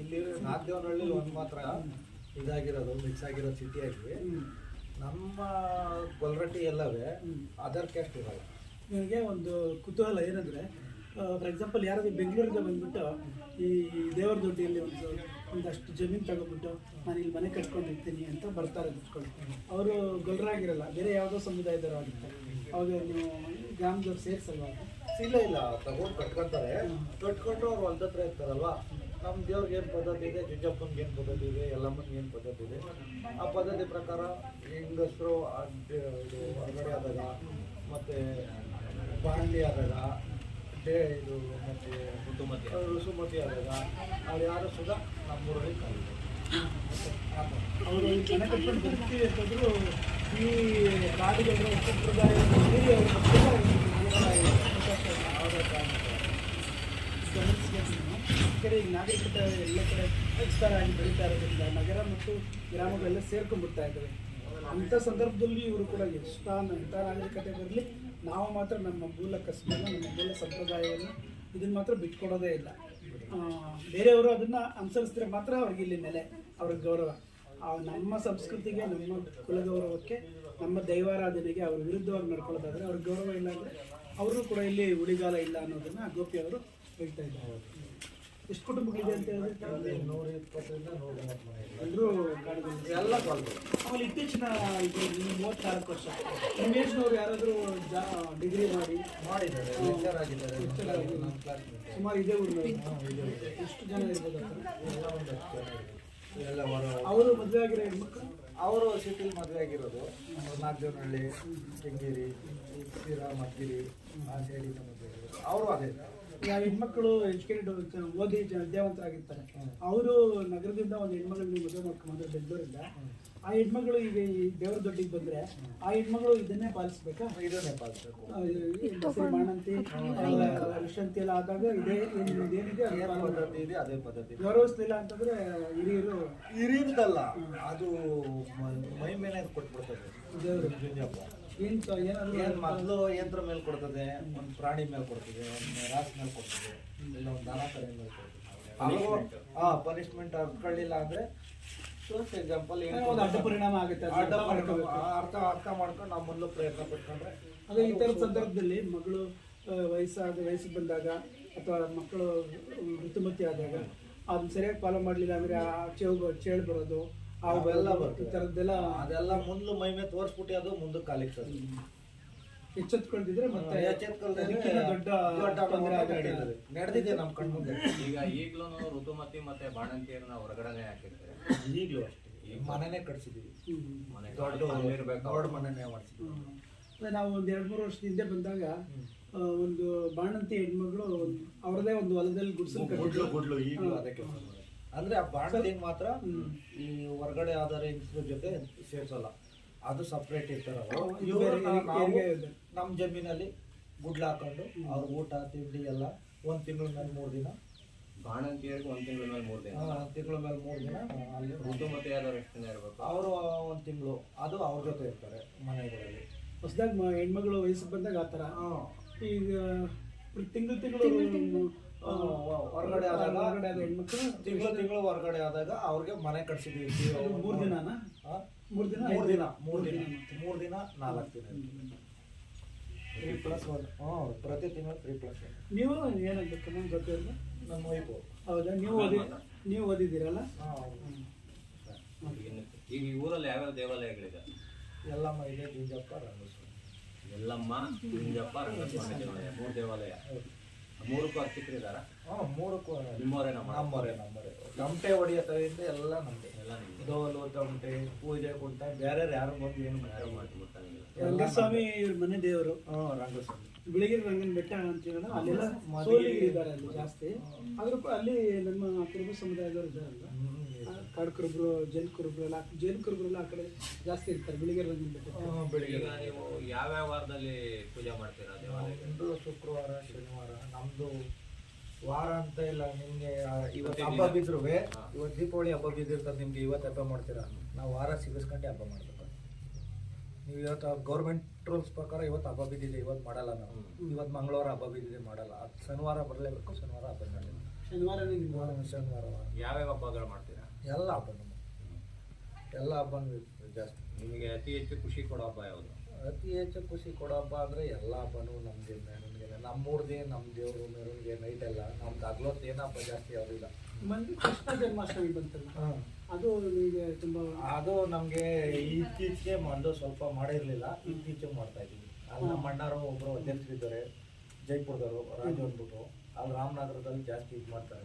ಇಲ್ಲಿ ನಾಗದೇವನಹಳ್ಳಿ ಒಂದು ಮಾತ್ರ ಇದಾಗಿರೋದು ಮಿಕ್ಸ್ ಆಗಿರೋ ಸಿಟಿಯಾಗಿ ನಮ್ಮ ಗೊಲ್ರಟ್ಟಿ ಎಲ್ಲವೇ ಅದರ್ ಕ್ಯಾಸ್ಟ್ ಇರಲ್ಲ. ನನಗೆ ಒಂದು ಕುತೂಹಲ ಏನಂದರೆ ಫಾರ್ ಎಕ್ಸಾಂಪಲ್ ಯಾರಾದರೂ ಬೆಂಗಳೂರಿಗೆ ಬಂದ್ಬಿಟ್ಟು ಈ ದೇವರ ದೊಡ್ಡಿಯಲ್ಲಿ ಒಂದು ಒಂದಷ್ಟು ಜಮೀನು ತಗೊಂಡ್ಬಿಟ್ಟು ನಾನು ಇಲ್ಲಿ ಮನೆ ಕಟ್ಕೊಂಡಿರ್ತೀನಿ ಅಂತ ಬರ್ತಾರೆ ಬಿಟ್ಕೊಂಡು ಅವರು ಗೊಲ್ರಾಗಿರಲ್ಲ ಬೇರೆ ಯಾವುದೋ ಸಮುದಾಯದವರು ಆಗಿರ್ತಾರೆ. ಅವಾಗ ನೀವು ಗ್ರಾಮದವ್ರು ಸೇರಿಸಲ್ವಾ? ಇಲ್ಲ ಇಲ್ಲ ತಗೊಂಡು ಕಟ್ಕೊತಾರೆ. ಕಟ್ಕೊಂಡು ಅವ್ರು ಒಂದತ್ರ ಇರ್ತಾರಲ್ವಾ? ನಮ್ಮ ದೇವ್ರಿಗೆ ಏನು ಪದ್ಧತಿ ಇದೆ ಜುಜ್ಜಪ್ಪನ್ಗೆ ಏನು ಪದ್ಧತಿ ಇದೆ ಎಲ್ಲಮ್ಮನಿಗೆ ಏನು ಪದ್ಧತಿ ಇದೆ ಆ ಪದ್ಧತಿ ಪ್ರಕಾರ ಹೆಂಗಸರು ಇದು ಹೊರಗಡೆ ಆದಾಗ ಮತ್ತು ಬಾಂಡಿ ಆದಾಗ ಡೇ ಇದು ಮತ್ತು ಋತುಮತಿ ಋಸುಮತಿ ಆದಾಗ ಅವ್ರು ಯಾರು ಸುಧಾ ನಮ್ಮೂರಲ್ಲಿ ಕಾಲಿದೆ ಅವರು ಈ ಭಕ್ತಿ ಅಂತಂದ್ರು ಈ ಮೀರಿ ಅವರು ಬರ್ತಾರೆ, ಈ ಯಾವುದೇ ಕಾರಣಕ್ಕೂ. ಗಮನಿಸ್ಬೇಕು ನೀವು. ಈ ನಾಗರಿಕತೆ ಎಲ್ಲ ಕಡೆ ವಿಸ್ತಾರ ಆಗಿ ಬೆಳೀತಾ ಇರೋದ್ರಿಂದ ನಗರ ಮತ್ತು ಗ್ರಾಮಗಳೆಲ್ಲ ಸೇರ್ಕೊಂಡ್ಬಿಡ್ತಾ ಇದ್ದಾವೆ. ಅಂಥ ಸಂದರ್ಭದಲ್ಲಿ ಇವರು ಕೂಡ ಎಷ್ಟಾನ ಎಂಥ ನಾಗರಿಕತೆ ಬರಲಿ, ನಾವು ಮಾತ್ರ ನಮ್ಮ ಮೂಲ ಕಸಬನ್ನು, ನಮ್ಮ ಮೂಲ ಸಂಪ್ರದಾಯವನ್ನು ಇದನ್ನ ಮಾತ್ರ ಬಿಟ್ಕೊಡೋದೇ ಇಲ್ಲ. ಬೇರೆಯವರು ಅದನ್ನು ಅನುಸರಿಸಿದ್ರೆ ಮಾತ್ರ ಅವ್ರಿಗೆ ಇಲ್ಲಿ ನೆಲೆ, ಅವ್ರಿಗೆ ಗೌರವ. ನಮ್ಮ ಸಂಸ್ಕೃತಿಗೆ, ನಮ್ಮ ಕುಲಗೌರವಕ್ಕೆ, ನಮ್ಮ ದೈವಾರಾಧನೆಗೆ ಅವ್ರ ವಿರುದ್ಧವಾಗಿ ನಡ್ಕೊಳ್ಳೋದಾದ್ರೆ ಅವ್ರಿಗೆ ಗೌರವ ಇಲ್ಲ ಅಂದರೆ ಅವರು ಕೂಡ ಇಲ್ಲಿ ಉಳಿಗಾಲ ಇಲ್ಲ ಅನ್ನೋದನ್ನು ಗೋಪಿ ಅವರು ಹೇಳ್ತಾ ಇದ್ದಾರೆ. ಎಷ್ಟು ಕುಟುಂಬಗಳಿದೆ ಅಂತ ಹೇಳಿದ್ರೆ? ನೂರ ಇಪ್ಪತ್ತರಿಂದ ನೂರ ಮೂವತ್ತು ಮನೆ ಇದೆ. ಎಲ್ಲರೂ ಎಲ್ಲ ಆಮೇಲೆ ಇತ್ತೀಚಿನ ಇದು ಮೂವತ್ನಾಲ್ಕು ವರ್ಷ. ಉಮೇಶ್ನವ್ರು ಯಾರಾದರೂ ಜಾ ಡಿಗ್ರಿ ಮಾಡಿ? ಮಾಡಿದ್ದಾರೆ. ಲೆಕ್ಚರ್ ಆಗಿದ್ದಾರೆ ಸುಮಾರು ಇದೇ ಊರು ಎಷ್ಟು ಜನ ಇರ್ಬೋದು ಎಲ್ಲ ಹೊರ ಅವರು ಮದುವೆ ಆಗಿರೋ ಹೆಣ್ಮಕ್ಳು? ಅವರು ಸಿಟಿಲಿ ಮದುವೆ ಆಗಿರೋದು. ನಾಗದೇವನಹಳ್ಳಿ ಕೆಂಗೇರಿ ಶಿರಾ ಮದ್ಗಿರಿ ಆ ಸೈಡಿಂದ ಮದುವೆ ಆಗಿರೋದು. ಅವರು ಅದೇ. ಆ ಹೆಣ್ಮಕ್ಳು ಎಜುಕೇಟೆಡ್ ಓದಿ ವಿದ್ಯಾವಂತರಾಗಿರ್ತಾರೆ. ಅವರು ನಗರದಿಂದ ಒಂದು ಹೆಣ್ಮಗಳನ್ನ ಮದುವೆ ಮಾಡ್ಕೊಂಡ್ಬಂದ್ರೆ ಬೆಂಗಳೂರಿಂದ ಆ ಹೆಣ್ಮಗಳು ಈಗ ಈ ದೇವ್ರ ದೊಡ್ಡಿಗೆ ಬಂದ್ರೆ ಆ ಹೆಣ್ಮಗಳು ಇದನ್ನೇ ಪಾಲಿಸ್ಬೇಕಾ? ಇದನ್ನೇ ಪಾಲಿಸ್ಬೇಕು. ಆ, ವಿಷಂತಿ ಎಲ್ಲ ಆದಾಗ ಇದೇ ಇದೇನಿದೆ. ಪದ್ಧತಿ ಇದೆ ಅದೇ ಪದ್ಧತಿ. ಗೌರವಿಸ್ಲಿಲ್ಲ ಅಂತಂದ್ರೆ ಹಿರಿಯರು. ಹಿರಿಯರ್ದಲ್ಲ ಅದು ಮ- ಮೈ ಮೇಲೆ ಕೊಟ್ಬಿಡ್ತದೆ. ದೇವರು. ಜುಂಜಪ್ಪ ಏನ್ ಮೊದಲು ಯಂತ್ರ ಮೇಲೆ ಕೊಡ್ತದೆ ಒಂದು ಪ್ರಾಣಿ ಮೇಲೆ ಕೊಡ್ತದೆ ಒಂದು ರಾಸ್ ಮೇಲೆ ಕೊಡ್ತದೆ ಇಲ್ಲ ಒಂದು ದನ ಕರೆ ಮೇಲೆ ಕೊಡ್ತದೆ. ಹಾ ಪನಿಷ್ಮೆಂಟ್ ಅರ್ಕೊಳ್ಳಿಲ್ಲ ಅಂದ್ರೆ ಎಕ್ಸಾಂಪಲ್ ಒಂದು ಅಡ್ಡ ಪರಿಣಾಮ ಆಗುತ್ತೆ ಅಡ್ಡ. ಅರ್ಥ ಅರ್ಥ ಮಾಡ್ಕೊಂಡು ನಾವು ಮೊದಲು ಪ್ರಯತ್ನ ಪಟ್ಕೊಂಡ್ರೆ ಅದೇ ಈ ಥರದ ಸಂದರ್ಭದಲ್ಲಿ ಮಗಳು ವಯಸ್ಸಾದ ವಯಸ್ಸಿಗೆ ಬಂದಾಗ ಅಥವಾ ಮಕ್ಕಳು ಋತುಮತಿ ಆದಾಗ ಅದನ್ನ ಸರಿಯಾಗಿ ಫಾಲೋ ಮಾಡಲಿಲ್ಲ ಅಂದ್ರೆ ಆ ಚೇಳು ಚೇಳು ಬರೋದು ಅವೆಲ್ಲ ಈ ಥರದ್ದೆಲ್ಲ ಅದೆಲ್ಲ ಮೊದಲು ಮೈ ಮೇಲೆ ತೋರಿಸ್ಬಿಟ್ಟು ಅದು ಮುಂದೆ ಕಾಲಿಗೆ ಸರ್ ಎಚ್ಚೆತ್ಕೊಳ್ತಿದ್ರೆ ಮತ್ತೆ ದೊಡ್ಡ. ನಡೆದಿದೆ ನಮ್ಮ ಕಣ್ಣು ಈಗ ಈಗ್ಲೂ ಋತುಮತಿ ಮತ್ತೆ ಬಾಣಂತಿಯರನ್ನ ಹೊರಗಡೆ ಹಾಕಿರ್ತಾರೆ. ಈಗ್ಲೂ ಅಷ್ಟೇ. ಮನೆನೇ ಕಟ್ಸಿದೀವಿ. ಮನೆ ದೊಡ್ಡ ಇರ್ಬೇಕು ದೊಡ್ಡ ಮನೆನೇ ಮಾಡ್ಸಿದ್ವಿ. ನಾವು ಒಂದ್ ಎರಡ್ ಮೂರು ವರ್ಷದ ಹಿಂದೆ ಬಂದಾಗ ಒಂದು ಬಾಣಂತಿ ಹೆಣ್ಮಗಳು ಅವ್ರದೇ ಒಂದು ಹೊಲದಲ್ಲಿ ಗುಡಿಸಲು ಗುಡ್ಲು ಗುಡ್ಲು ಈಗಲೂ ಅದಕ್ಕೆ. ಅಂದ್ರೆ ಆ ಬಾಣತಿಗೆ ಮಾತ್ರ ಈ ಹೊರಗಡೆ ಆದರೆ ಹೆಂಗಸ್ರ ಜೊತೆ ಸೇರ್ಸಲ್ಲ. ಅದು ಸಪ್ರೇಟ್ ಇರ್ತಾರ ನಮ್ಮ ಜಮೀನಲ್ಲಿ ಗುಡ್ಲ ಹಾಕೊಂಡು ಅವ್ರ ಊಟ ತಿಂಡಿ ಎಲ್ಲ ಒಂದ್ ತಿಂಗಳ ಮೇಲೆ ಮೂರ್ ದಿನ. ಬಾಣಂತಿಯರಿಗೆ ಒಂದ್ ತಿಂಗಳ ಮೇಲೆ ಮೂರ್ ದಿನ. ತಿಂಗಳ ಮೇಲೆ ಮೂರ್ ದಿನ ಅಲ್ಲಿ ಋತುಮತಿ ಆದವ್ರು ಎಷ್ಟು ದಿನ ಇರ್ಬೇಕು. ಅವರು ಒಂದ್ ತಿಂಗಳು ಅದು ಅವ್ರ ಜೊತೆ ಇರ್ತಾರೆ ಮನೆಗಳಲ್ಲಿ. ಹೊಸದಾಗಿ ಹೆಣ್ಮಗಳು ವಯಸ್ಸಿಗೆ ಬಂದಾಗ ಆ ಥರ? ಈಗ ತಿಂಗಳು ತಿಂಗಳು ಹೊರಗಡೆ ಆದಾಗ ಹೊರಗಡೆ ಆದ ಹೆಣ್ಮಕ್ಳು ತಿಂಗಳು ತಿಂಗಳು ಹೊರಗಡೆ ಆದಾಗ ಅವ್ರಿಗೆ ಮನೆ ಕಟ್ಸಿದೀವಿ ಮೂರು ದಿನನ? ಮೂರ್ ದಿನ. ಮೂರು ದಿನ? ಮೂರ್ ದಿನ. ಮೂರು ದಿನ. ನಾಲ್ಕು ದಿನ. ತ್ರೀ ಪ್ಲಸ್ ಒನ್ ಹ್ಞೂ ಪ್ರತಿ ತಿಂಗಳು ತ್ರೀ ಪ್ಲಸ್ ಒನ್ ನೀವು ಏನಾಗಬೇಕು ನಮ್ಮ ಜೊತೆ ನಮ್ಮ ವೈಫು ಹೌದಾ? ನೀವು ಓದಿ ನೀವು ಓದಿದ್ದೀರಲ್ಲ? ಈಗ ಈ ಊರಲ್ಲಿ ಯಾವ್ಯಾವ ದೇವಾಲಯಗಳಿದೆ ಎಲ್ಲಮ್ಮ ಇದೆ ಜುಂಜಪ್ಪ ರಂಗಸ್ವಾಮಿ. ಎಲ್ಲಮ್ಮ ನಿಂಜಪ್ಪ ರಂಗಸ್ವಾಮಿ ದೇವಾಲಯ ಮೂರು ದೇವಾಲಯ. ಮೂರಕ್ಕೂ ಅರ್ಚಕರಿದಾರ? ಹ್ಞೂ ಮೂರಕ್ಕೂ ನಿಮ್ಮವರೇ ನಮ್ಮ ನಮ್ಮವರೇ ನಮ್ಮವರೇ. ತಮಟೆ ಹೊಡಿಯೋ ಎಲ್ಲ ನಮ್ಮದೇ ಎಲ್ಲ ನಿಮ್ಗೆ ಡೋಲು ತಮಟೆ ಪೂಜೆ ಕುಂಟ ಬೇರೆ ಯಾರು ಬಂದು ಏನು ಯಾರು ಗೊತ್ತಾಗಿಲ್ಲ ರಂಗಸ್ವಾಮಿ ಇವ್ರ ಮನೆ ದೇವರು. ಹ್ಞೂ ರಂಗಸ್ವಾಮಿ. ಬಿಳಿಗಿರಿ ರಂಗನ ಬೆಟ್ಟ ಅಂತ ಹೇಳೋಣ ಅಲ್ಲೆಲ್ಲ ಇದ್ದಾರೆ ಅಲ್ಲಿ ಜಾಸ್ತಿ. ಆದ್ರೂ ಕೂಡ ಅಲ್ಲಿ ನಮ್ಮ ಕುರುಬ ಸಮುದಾಯದವರು ಇದ್ದಾರಲ್ಲ ಕಾಡು ಕುರುಬರು ಜೈನ್ ಕುರುಬರು ಎಲ್ಲ ಜೈನ್ ಕುರುಬರೆಲ್ಲ ಆ ಕಡೆ ಜಾಸ್ತಿ ಇರ್ತಾರೆ ಬಿಳಿಗಿರಿ ರಂಗನ ಬೆಟ್ಟ ನೀವು ಯಾವ್ಯಾವ ವಾರದಲ್ಲಿ ಪೂಜೆ ಮಾಡ್ತೀರಾ ಶುಕ್ರವಾರ ಶನಿವಾರ ನಮ್ದು ವಾರ ಅಂತ ಇಲ್ಲ ನಿಮ್ಗೆ ಇವತ್ತು ಹಬ್ಬ ಬಿದ್ರು ಇವತ್ತು ದೀಪಾವಳಿ ಹಬ್ಬ ಬಿದ್ದಿರ್ತದೆ ನಿಮ್ಗೆ ಇವತ್ತು ಹಬ್ಬ ಮಾಡ್ತೀರಾ? ನಾವು ವಾರ ಸಿಗಿಸ್ಕೊಂಡೆ ಹಬ್ಬ ಮಾಡ್ಬೇಕು ನೀವು ಇವತ್ತು ಗೌರ್ಮೆಂಟ್ ರೂಲ್ಸ್ ಪ್ರಕಾರ ಇವತ್ತು ಹಬ್ಬ ಬಿದ್ದಿದೆ ಇವತ್ತು ಮಾಡಲ್ಲ ನಾವು. ಇವತ್ತು ಮಂಗಳವಾರ ಹಬ್ಬ ಬಿದ್ದಿದೆ ಮಾಡಲ್ಲ. ಅದು ಶನಿವಾರ ಬರಲೇಬೇಕು ಶನಿವಾರ ಹಬ್ಬ ಮಾಡಲೇಬೇಕು ಶನಿವಾರ ಶನಿವಾರ ವಾರ. ಯಾವ್ಯಾವ ಹಬ್ಬಗಳು ಮಾಡ್ತೀರಾ? ಎಲ್ಲ ಹಬ್ಬ ಎಲ್ಲ ಹಬ್ಬ ಜಾಸ್ತಿ. ನಿಮಗೆ ಅತಿ ಹೆಚ್ಚು ಖುಷಿ ಕೊಡೋ ಹಬ್ಬ ಯಾವುದು? ಅತಿ ಹೆಚ್ಚು ಖುಷಿ ಕೊಡೋ ಹಬ್ಬ ಅಂದರೆ ಎಲ್ಲ ಹಬ್ಬನೂ ನಮಗೆ ಮೆರವಣಿಗೆ ನಮ್ಮೂರ್ದೇ ನಮ್ಮ ದೇವರು ಮೆರವಣಿಗೆ ನೈಟ್ ಎಲ್ಲ ನಮ್ದು ಹಗ್ಲೊತ್ತು ಏನು ಹಬ್ಬ ಜಾಸ್ತಿ ಯಾವುದಿಲ್ಲ ಇಲ್ಲ. ಕೃಷ್ಣ ಜನ್ಮಾಷ್ಟಮಿ ಬಂತಲ್ಲ ಅದು ನಿಮಗೆ ತುಂಬ ಅದು ನಮಗೆ ಇತ್ತೀಚೆಗೆ ಮೊದಲು ಸ್ವಲ್ಪ ಮಾಡಿರಲಿಲ್ಲ ಇತ್ತೀಚೆಗೆ ಮಾಡ್ತಾ ಇದ್ದೀವಿ. ಅಲ್ಲಿ ನಮ್ಮ ಅಣ್ಣಾರು ಒಬ್ಬರು ಅಧ್ಯಕ್ಷರಿದ್ದಾರೆ ಜೈಪುರದವರು ರಾಜು ಅಂದ್ಬಿಟ್ಟು. ಅಲ್ಲಿ ರಾಮನಗರದಲ್ಲಿ ಜಾಸ್ತಿ ಇದು ಮಾಡ್ತಾರೆ.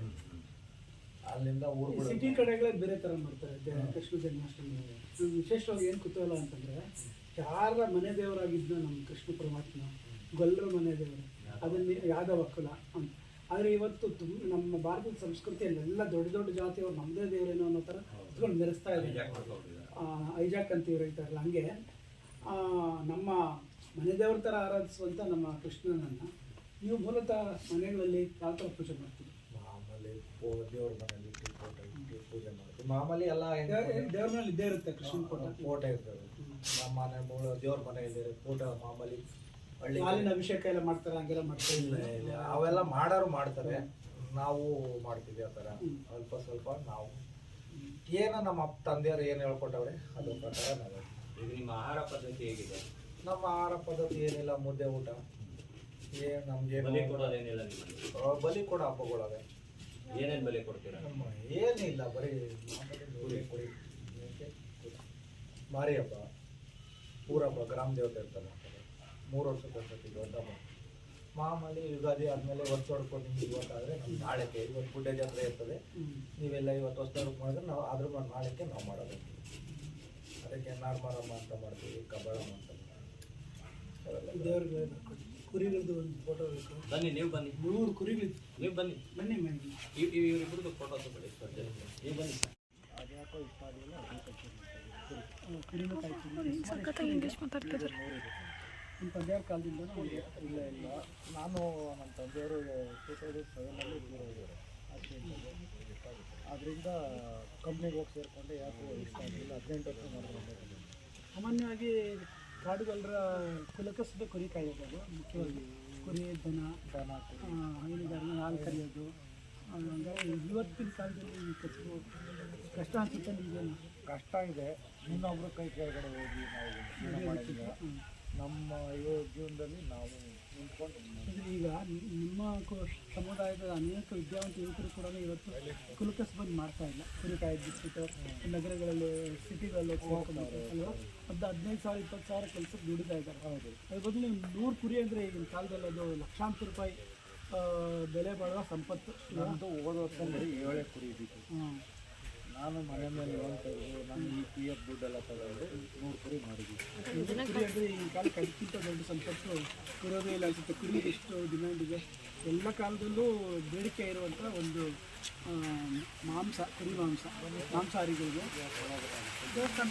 ಅಲ್ಲಿಂದ ಊರು ಸಿಟಿ ಕಡೆಗಳೇ ಬೇರೆ ಥರ ಮಾಡ್ತಾರೆ ಕೃಷ್ಣ ಜನ್ಮಾಷ್ಟಮಿ. ವಿಶೇಷವಾಗಿ ಏನು ಕುತೂಹಲ ಅಂತಂದ್ರೆ ಯಾರ ಮನೆ ದೇವರಾಗಿದ್ದ ನಮ್ಮ ಕೃಷ್ಣ ಪರಮಾತ್ಮ? ಗೊಲ್ಲರ ಮನೆ ದೇವರು. ಅದನ್ನ ಯಾದವ ಕುಲ ಅಂತ. ಆದರೆ ಇವತ್ತು ತುಂಬ ನಮ್ಮ ಭಾರತದ ಸಂಸ್ಕೃತಿಯಲ್ಲಿ ಎಲ್ಲ ದೊಡ್ಡ ದೊಡ್ಡ ಜಾತಿಯವರು ನಮ್ಮದೇ ದೇವರೇನೋ ಅನ್ನೋ ಥರ ಇಟ್ಕೊಂಡು ಮೆರೆಸ್ತಾ ಇದ್ದಾರೆ. ಐಜಾಕ್ ಅಂತ ಇವ್ರು ಹೇಳ್ತಾರಲ್ಲ ಹಂಗೆ ಆ, ನಮ್ಮ ಮನೆ ದೇವ್ರ ಥರ ಆರಾಧಿಸುವಂಥ ನಮ್ಮ ಕೃಷ್ಣನನ್ನು ನೀವು ಮೂಲತಃ ಮನೆಗಳಲ್ಲಿ ಯಾವ ಥರ ಪೂಜೆ ಮಾಡ್ತೀವಿ ದೇವ್ರ ಮನೇಲಿ ಇಟ್ಟು ಫೋಟೋ ಇಟ್ಟು ಪೂಜೆ ಮಾಡ್ತೀವಿ. ಮಾಮೂಲಿ ಎಲ್ಲ ದೇವ್ರ ಮೇಲೆ ಇದ್ದೇ ಇರುತ್ತೆ ಕೃಷ್ಣ ಫೋಟೋ. ಫೋಟೋ ಇರ್ತದೆ. ನಮ್ಮ ಮನೆ ಮೂಲ ದೇವ್ರ ಮನೆಯಲ್ಲಿ ಫೋಟೋ ಮಾಮೂಲಿ ಹಳ್ಳಿ ಹಾಲಿನ ಅಭಿಷೇಕ ಎಲ್ಲ ಮಾಡ್ತಾರೆ? ಹಂಗೆಲ್ಲ ಮಾಡ್ತಾ ಇಲ್ಲ ಇಲ್ಲ ಅವೆಲ್ಲ ಮಾಡೋರು ಮಾಡ್ತಾರೆ. ನಾವು ಮಾಡ್ತೀವಿ ಆ ಥರ. ಅಲ್ಪ ಸ್ವಲ್ಪ ನಾವು. ಏನು ನಮ್ಮ ಅಪ್ಪ ತಂದೆಯವರು ಏನು ಹೇಳ್ಕೊಟ್ಟವ್ರೆ ಅದ್ರ ಪ್ರಕಾರ ನಾವು. ಈಗ ನಿಮ್ಮ ಆಹಾರ ಪದ್ಧತಿ ಹೇಗಿದೆ? ನಮ್ಮ ಆಹಾರ ಪದ್ಧತಿ ಏನಿಲ್ಲ ಮುದ್ದೆ ಊಟ. ಏನು ನಮಗೆ ಬಲಿ ಕೊಡೋದೇನಿಲ್ಲ ನಿಮಗೆ ಬಲಿ ಕೊಡೋ ಹಬ್ಬಗಳವೆ. ಏನೇನು ಬೆಲೆ ಕೊಡ್ತೀರಾ? ನಮ್ಮ ಏನಿಲ್ಲ ಬರೀ ಮಾಮೂಲಿ ಕುರಿ. ಮಾರಿ ಹಬ್ಬ ಊರಬ್ಬ ಗ್ರಾಮ ದೇವತೆ ಅಂತ ಮಾಡ್ತಾರೆ. ಮೂರು ವರ್ಷದ ಸತಿ ದೊಡ್ಡ ಹಬ್ಬ ಮಾಮೂಲಿ ಯುಗಾದಿ ಆದಮೇಲೆ ವರ್ಷ ಹೊಡ್ಕೊಂಡು ನಿಮ್ಗೆ ಇವತ್ತಾದರೆ ನಮ್ಮ ನಾಳೆಗೆ ಇವತ್ತು ಗುಡ್ಡೆ ಜಾತ್ರೆ ಇರ್ತದೆ. ನೀವೆಲ್ಲ ಇವತ್ತು ಹೊಸ ಮಾಡಿದ್ರೆ ನಾವು ಅದ್ರ ಮೇಲೆ ನಾಳೆಗೆ ನಾವು ಮಾಡೋದು. ಅದಕ್ಕೆ ನಾರ್ಮರಮ್ಮ ಅಂತ ಮಾಡ್ತೀವಿ ಕಬ್ಬಳಮ್ಮ ಅಂತ ಮಾಡ್ತೀವಿ. ದೇವ್ರಿಗೆ ಕುರಿಗಳದ್ದು ಒಂದು ಫೋಟೋ ಬೇಕು. ಬನ್ನಿ ನೀವು ಬನ್ನಿ. ನೂರು ಕುರಿಗಳಿದ್ದು. ನೀವು ಬನ್ನಿ. ಬನ್ನಿ ಬನ್ನಿ. ಇವ್- ಇವ್- ಇವ್ರಿಬ್ರದ್ದು ಫೋಟೋ ತಗೊಳ್ಳಿ. ಸರ್ ಜೊತೆಗೆ. ನೀವು ಬನ್ನಿ. ಆಗಲಿಲ್ಲ ಕುರಿನೂ ಸಖತ್ ಇಂಗ್ಲೀಷ್ ಮಾತಾಡ್ತಿದ್ದಾರೆ ನಿಮ್ಮ ತಂದೆಯವ್ರ ಕಾಲದಿಂದ ಇಲ್ಲ ಇಲ್ಲ ನಾನು ನನ್ನ ತಂದೆಯವರು ಟೂ ತೌಸಂಡ್ ಸೆವೆನಲ್ಲಿ ದೂರ ಹೋಗಿದ್ದಾರೆ ಅದರಿಂದ ಕಂಪ್ನಿಗೆ ಹೋಗಿ ಸೇರಿಕೊಂಡೆ ಯಾಕೋ ಇಷ್ಟ ಆಗಲಿಲ್ಲ. ಹದಿನೆಂಟು ವರ್ಷ ಮಾಡಿದ್ರೆ ಸಾಮಾನ್ಯವಾಗಿ ಕಾಡುಗೊಲ್ಲರ ಕುಲಕಸದ ಕುರಿ ಕಾಯೋದು ಮುಖ್ಯವಾಗಿ ಕುರಿ ದನ ದನ ಹೈನುಗಾರನ ಹಾಲು ಕರೆಯೋದು. ಹಂಗಾಗಿ ಇವತ್ತಿನ ಕಾಲದಲ್ಲಿ ಈ ಕಸಬು ಕಷ್ಟ ಅನ್ಸುತ್ತೆ ನಿಮಗೇನು ಕಷ್ಟ ಇದೆ. ಇನ್ನೊಬ್ಬರು ಕೈ ಕೆಳಗಡೆ ಹೋಗಿ ನಾವು ನಮ್ಮ ಯುವ ಜೀವನದಲ್ಲಿ ನಾವು ಈಗ ನಿಮ್ಮ ಸಮುದಾಯದ ಅನೇಕ ವಿದ್ಯಾವಂತ ಯುವಕರು ಕೂಡ ಇವತ್ತು ಕುಲಕಸ್ ಬಂದು ಮಾಡ್ತಾ ಇಲ್ಲ. ಕುರಿ ಕಾಯೋದು ಬಿಟ್ಬಿಟ್ಟು ನಗರಗಳಲ್ಲಿ ಸಿಟಿಗಳಲ್ಲಿ ಅಲ್ವಾ? ಒಂದು ಹದಿನೈದು ಸಾವಿರ ಇಪ್ಪತ್ತು ಸಾವಿರ ಕೆಲಸಕ್ಕೆ ದುಡಿತಾ ಇದ್ದಾರೆ. ಹೌದು. ಅದ್ರ ಬದಲು ನೂರು ಕುರಿ ಅಂದರೆ ಈಗಿನ ಕಾಲದಲ್ಲಿ ಅದು ಲಕ್ಷಾಂತರ ರೂಪಾಯಿ ಬೆಲೆ ಬಾಳುವ ಸಂಪತ್ತು. ನಮ್ಮದು ಹೋದ ವರ್ಷ ಬರೀ ಏಳೇ ಕುರಿ ಇದ್ದಿತ್ತು. ನಾನು ಮನೆ ಮೇಲೆ ಲೋನ್ ತೆಗೆದು ನಾನು ಈ ಪಿ ಎಫ್ ದುಡ್ಡೆಲ್ಲ ತಗೊಂಡು ನೂರು ಕುರಿ ಮಾಡಿದ್ವಿ ಈ ಕಾಲಕ್ಕೆ ಅದಕ್ಕಿಂತ ದೊಡ್ಡ ಸಂಪತ್ತು ಇರೋದೇ ಇಲ್ಲ ಅನ್ಸುತ್ತೆ ಕುರಿ ಎಷ್ಟು ಡಿಮ್ಯಾಂಡ್ ಇದೆ. ಎಲ್ಲ ಕಾಲದಲ್ಲೂ ಬೇಡಿಕೆ ಇರುವಂಥ ಒಂದು ಮಾಂಸ, ಕುರಿ ಮಾಂಸ, ಮಾಂಸಾಹಾರಿಗಳಿಗೆ ದೇವಸ್ಥಾನ